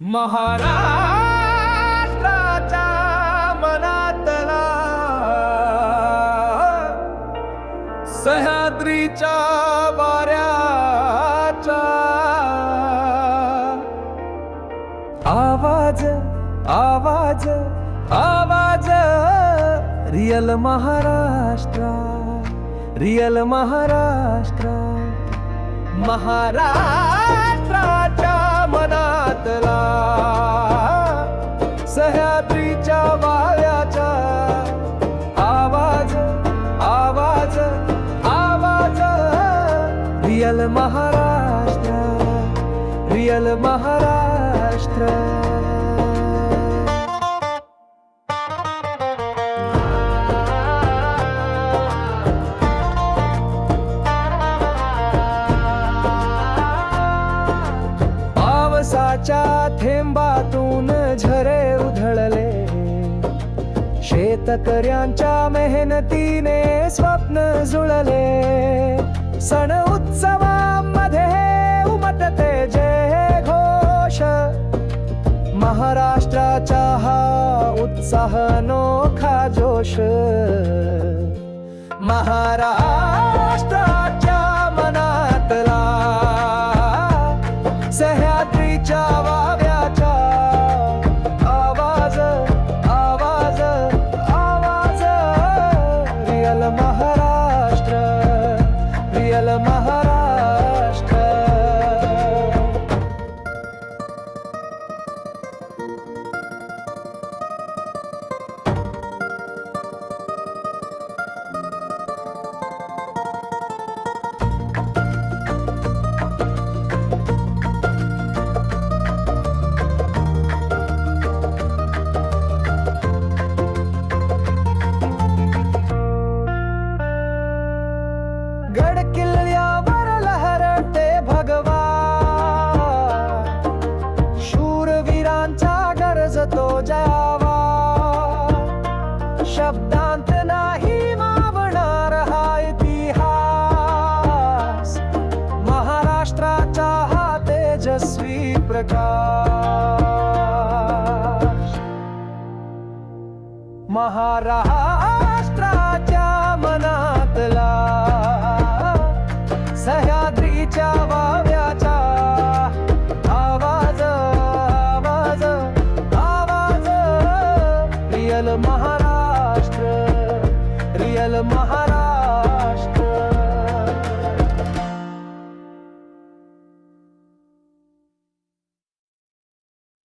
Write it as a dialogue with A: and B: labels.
A: महाराष्ट्राच्या मनातला सह्याद्रीच्या वाऱ्याचा आवाज आवाज आवाज real Maharashtra real Maharashtra Maharashtra. Real Maharashtra real Maharashtra. पावसाच्या थेंबातून झरे उधळले. शेतकऱ्यांच्या मेहनतीने स्वप्न सहनोखा जोश। महाराष्ट्र तो जावा. शब्दांत नाही मावणार हा इतिहास. महाराष्ट्राचा हा तेजस्वी प्रकाश. महाराष्ट्र महाराष्ट्र रियल महाराष्ट्र.